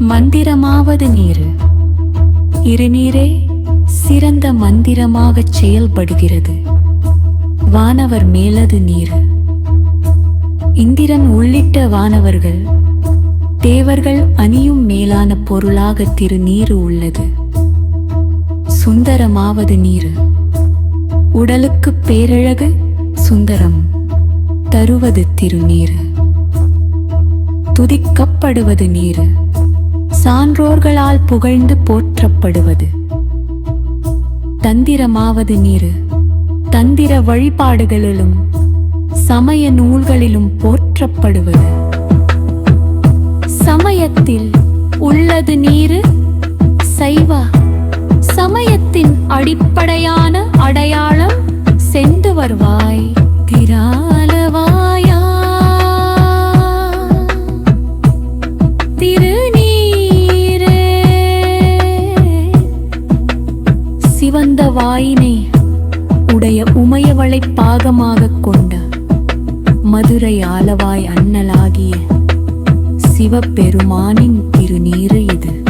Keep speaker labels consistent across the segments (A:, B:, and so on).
A: மந்திரமாவது நீரு. இருநீரே சிறந்த மந்திரமாகச் செயல்படுகிறது. வானவர் மேலது நீர். இந்திரன் உள்ளிட்ட வானவர்கள் தேவர்கள் அணியும் மேலான பொருளாக திருநீரு உள்ளது. சுந்தரமாவது நீர். உடலுக்கு பேரழகு சுந்தரம் தருவது திருநீரு. துதிக்கப்படுவது நீர். சான்றோர்களால் புகழ்ந்து போற்றப்படுவது. தந்திரமாவது நீர். தந்திர வழிபாடுகளிலும் சமய நூல்களிலும் போற்றப்படுவது. சமயத்தில் உள்ளது நீரு. சைவ சமயத்தின் அடிப்படையான அடையாளம் சென்று வருவாய். திரா வந்த வாயினை உடைய உமையவளை பாகமாகக் கொண்ட மதுரை ஆலவாய் அன்னலாகிய சிவபெருமானின் திருநீறு இது.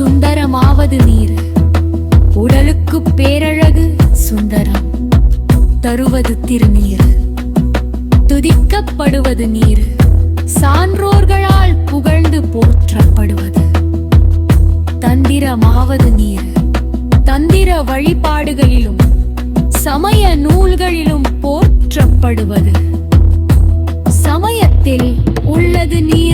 A: சுந்தரமாவது நீர். உடலுக்கு பேரழகு சுந்தரம். தருவது திருநீர். துதிக்கப்படுவது நீர். சான்றோர்களால் புகழ்ந்து போற்றப்படுவது. தந்திரமாவது நீர். தந்திர வழிபாடுகளிலும் சமய நூல்களிலும் போற்றப்படுவது. சமயத்தில் உள்ளது நீர்.